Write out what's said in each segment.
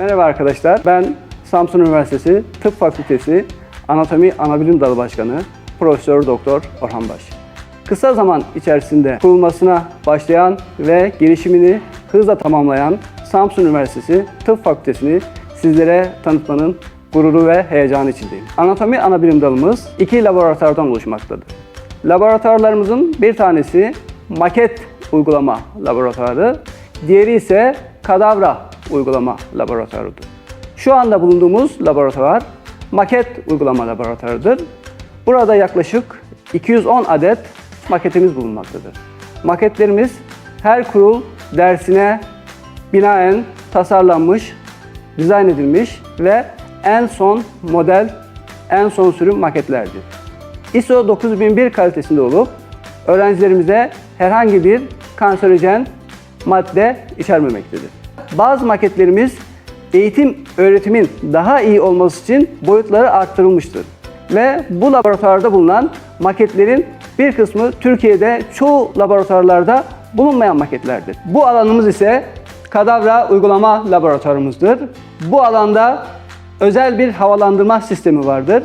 Merhaba arkadaşlar. Ben Samsun Üniversitesi Tıp Fakültesi Anatomi Anabilim Dalı Başkanı Profesör Doktor Orhan Baş. Kısa zaman içerisinde kurulmasına başlayan ve gelişimini hızla tamamlayan Samsun Üniversitesi Tıp Fakültesini sizlere tanıtmanın gururu ve heyecanı içindeyim. Anatomi Anabilim Dalımız iki laboratuvardan oluşmaktadır. Laboratuvarlarımızın bir tanesi maket uygulama laboratuvarı, diğeri ise kadavra uygulama laboratuvarıdır. Şu anda bulunduğumuz laboratuvar maket uygulama laboratuvarıdır. Burada yaklaşık 210 adet maketimiz bulunmaktadır. Maketlerimiz her kurul dersine binaen tasarlanmış, dizayn edilmiş ve en son model, en son sürüm maketlerdir. ISO 9001 kalitesinde olup öğrencilerimize herhangi bir kanserojen madde içermemektedir. Bazı maketlerimiz eğitim öğretimin daha iyi olması için boyutları arttırılmıştır. Ve bu laboratuvarda bulunan maketlerin bir kısmı Türkiye'de çoğu laboratuvarlarda bulunmayan maketlerdir. Bu alanımız ise kadavra uygulama laboratuvarımızdır. Bu alanda özel bir havalandırma sistemi vardır.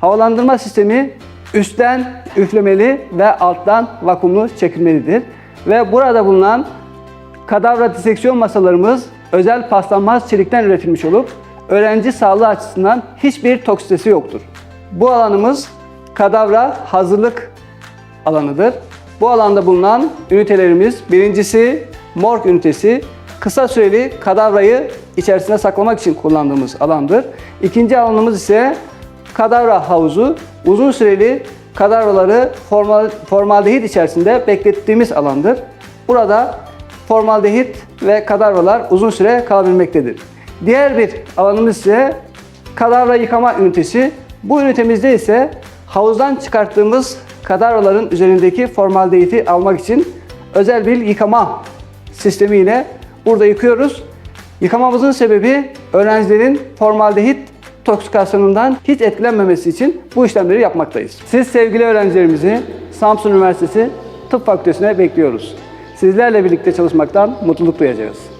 Havalandırma sistemi üstten üflemeli ve alttan vakumlu çekilmelidir. Ve burada bulunan kadavra diseksiyon masalarımız özel paslanmaz çelikten üretilmiş olup öğrenci sağlığı açısından hiçbir toksitesi yoktur. Bu alanımız kadavra hazırlık alanıdır. Bu alanda bulunan ünitelerimiz birincisi morg ünitesi kısa süreli kadavrayı içerisinde saklamak için kullandığımız alandır. İkinci alanımız ise kadavra havuzu uzun süreli kadavraları formal, formaldehit içerisinde beklettiğimiz alandır. Burada formaldehit ve kadavralar uzun süre kalabilmektedir. Diğer bir alanımız ise kadavra yıkama ünitesi. Bu ünitemizde ise havuzdan çıkarttığımız kadavraların üzerindeki formaldehiti almak için özel bir yıkama sistemiyle burada yıkıyoruz. Yıkamamızın sebebi öğrencilerin formaldehit toksikasyonundan hiç etkilenmemesi için bu işlemleri yapmaktayız. Siz sevgili öğrencilerimizi Samsun Üniversitesi Tıp Fakültesine bekliyoruz. Sizlerle birlikte çalışmaktan mutluluk duyacağız.